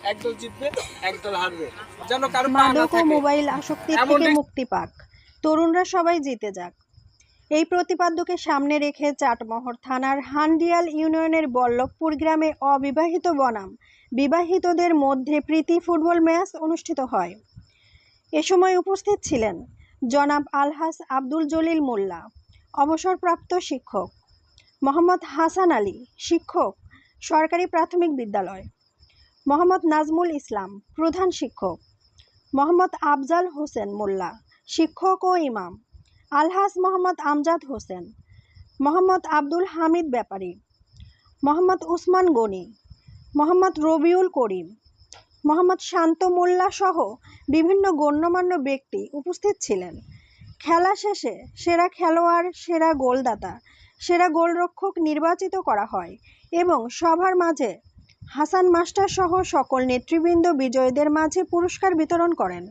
একদল জিতবে একদল হারবে। যেন কারও মাদক ও মোবাইল আসক্তি থেকে মুক্তি পাক। তরুণরা সবাই জিতে যাক। এই প্রতিপাদ্যকে সামনে রেখে চাটমোহর থানার হান্ডিয়াল ইউনিয়নের বল্লভপুর গ্রামে অবিবাহিত বনাম বিবাহিতদের মধ্যে প্রীতি ফুটবল ম্যাচ অনুষ্ঠিত হয়। এ সময় উপস্থিত ছিলেন জনাব আলহাস আব্দুল জলিল মোল্লা অবসরপ্রাপ্ত শিক্ষক মোহাম্মদ হাসান আলী শিক্ষক সরকারি প্রাথমিক বিদ্যালয়। মোহাম্মদ নাজমুল ইসলাম, প্রধান শিক্ষক। মোহাম্মদ আফজাল হোসেন মোল্লা, শিক্ষক ও ইমাম। আলহাজ মোহাম্মদ আমজাদ হোসেন। মোহাম্মদ আব্দুল হামিদ ব্যাপারী। মোহাম্মদ উসমান গনি। মোহাম্মদ রবিউল করিম। মোহাম্মদ শান্ত মোল্লা সহ বিভিন্ন গণ্যমান্য ব্যক্তি উপস্থিত ছিলেন। খেলা শেষে সেরা খেলোয়াড়, সেরা গোলদাতা, সেরা গোলরক্ষক নির্বাচিত করা হয় এবং সবার মাঝে হাসান মাস্টার সহ সকল নেতৃবৃন্দ বিজয়ীদের মাঝে পুরস্কার বিতরণ করেন।